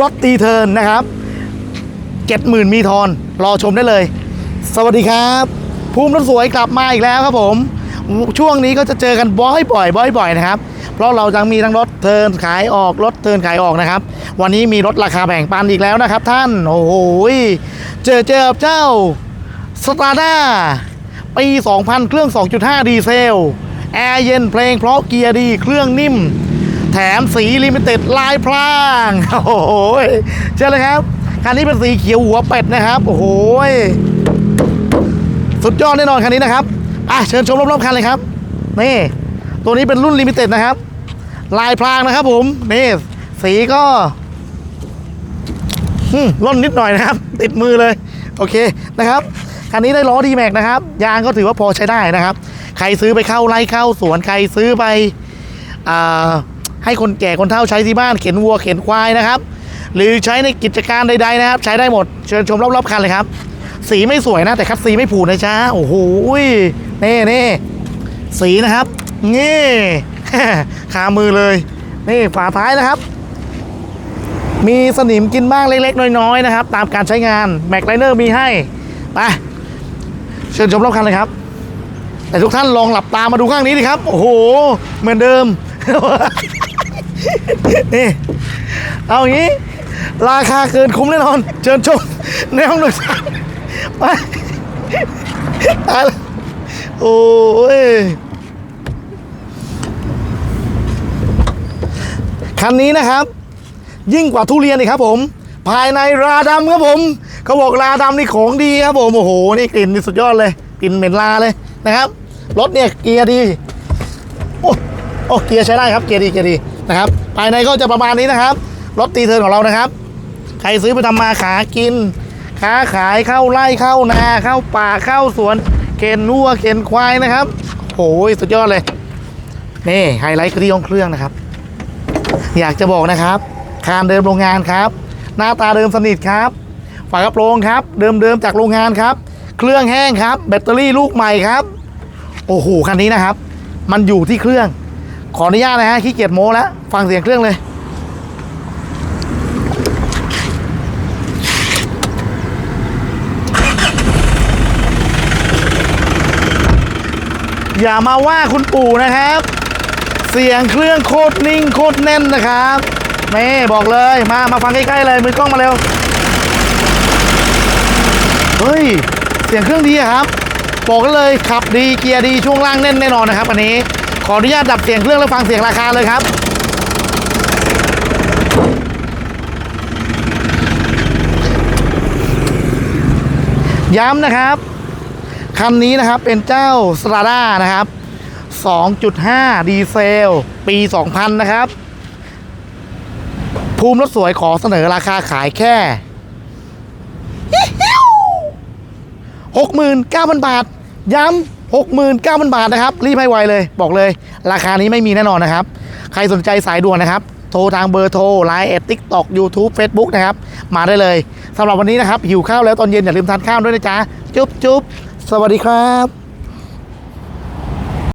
รถตีเทินนะครับเจ็ดหมื่นมีทอนรอชมได้เลย สวัสดีครับ ภูมิรถสวยกลับมาอีกแล้วครับผม ช่วงนี้ก็จะเจอกันบ่อยบ่อยบ่อยบ่อยๆนะครับ เพราะเรายังมีทั้งรถเทินขายออกรถเทินขายออกนะครับ วันนี้มีรถราคาแบ่งปันอีกแล้วนะครับ ท่านโอ้โหเจอเจอบเจ้าสตาร์ด้าปี 2000 เครื่อง 2.5 ดีเซล แอร์เย็นเพลงเพราะเกียร์ดี เครื่องนิ่ม มสีลิมิเต็ดลายพรางโอ้โหเชื่อเลยครับคันนี้เป็นสีเขียวหัวเป็ดนะครับโอ้โหสุดยอดแน่นอนคันนี้นะครับอะเชิญชมรอบๆคันเลยครับนี่ตัวนี้เป็นรุ่นลิมิเต็ดนะครับ ลายพรางนะครับผมนี่สีก็ร่นนิดหน่อยนะครับ ติดมือเลย โอเคนะครับคันนี้ได้ล้อดีแม็กนะครับ ยางก็ถือว่าพอใช้ได้นะครับ ใครซื้อไปเข้าไร่เข้าสวนใครซื้อไปอ่า ให้คนแก่คนเฒ่าใช้ที่บ้านเข็นวัวเข็นควายนะครับ หรือใช้ในกิจการใด ๆ นะครับ ใช้ได้หมดเชิญชมรอบๆคันเลยครับ สีไม่สวยนะแต่คัดสีไม่ผูนะจ๊ะโอ้โหนี่นี่สีนะครับนี่คามือเลย นี่ฝาท้ายนะครับ มีสนิมกินบ้างเล็ก ๆ น้อยๆนะครับ ตามการใช้งานแม็กไลเนอร์มีให้ไปเชิญชมรอบคันเลยครับ แต่ทุกท่านลองหลับตามาดูข้างนี้ดิครับ โอ้โห เหมือนเดิม นี่ เอาอย่างนี้ ราคาเกินคุ้มแน่นอน เชิญชมในห้องโดยสารไปตายแล้วโอ้ยคันนี้นะครับ ยิ่งกว่าทุเรียนอีกครับผม ภายในราดำครับผมเขาบอกราดำนี่ของดีครับผมโอ้โหนี่กลิ่นนี่สุดยอดเลยกลิ่นเหม็นลาเลยนะครับรถเนี่ยเกียร์ดีโอ้ โอ้เกียร์ใช้ได้ครับเกียร์ดีเกียร์ดีนะครับภายในก็จะประมาณนี้นะครับรถตีเทิร์นของเรานะครับ ใครซื้อไปทำมาขากิน ค้าขายเข้าไร่เข้านาเข้าป่าเข้าสวนเข็นวัวเข็นควายนะครับโอ้ยสุดยอดเลยนี่ไฮไลท์คือที่ห้องเครื่องนะครับ อยากจะบอกนะครับคานเดิมโรงงานครับ หน้าตาเดิมสนิทครับฝากระโปรงครับ เดิมๆจากโรงงานครับ เครื่องแห้งครับ แบตเตอรี่ลูกใหม่ครับ โอ้โหคันนี้นะครับ มันอยู่ที่เครื่อง ขออนุญาตนะฮะขี้เกียจโม้แล้ว ฟังเสียงเครื่องเลย อย่ามาว่าคุณปู่นะครับ เสียงเครื่องโคตรนิ่งโคตรแน่นนะครับนี่บอกเลยมามาฟังใกล้ๆเลยมือกล้องมาเร็วเฮ้ย เสียงเครื่องดีครับ บอกกันเลยขับดีเกียร์ดีช่วงล่างแน่นแน่นอนนะครับอันนี้ ขออนุญาตดับเสียงเครื่องแล้วฟังเสียงราคาเลยครับ ย้ำนะครับ คันนี้นะครับเป็นเจ้าสตราด้านะครับ 2.5 ดีเซล ปี 2000 นะครับ ภูมิรถสวยขอเสนอราคาขายแค่69,000บาท ย้ำ 69,000 บาทนะครับ รีบให้ไวเลย บอกเลย ราคานี้ไม่มีแน่นอนนะครับ ใครสนใจสายด่วนนะครับ โทรทางเบอร์โทรไลน์แอดติ๊กต็อกยูทูบเฟซบุ๊กนะครับ มาได้เลยสำหรับวันนี้นะครับ หิวข้าวแล้วตอนเย็นอย่าลืมทานข้าวด้วยนะจ๊ะ จุ๊บจุ๊บสวัสดีครับ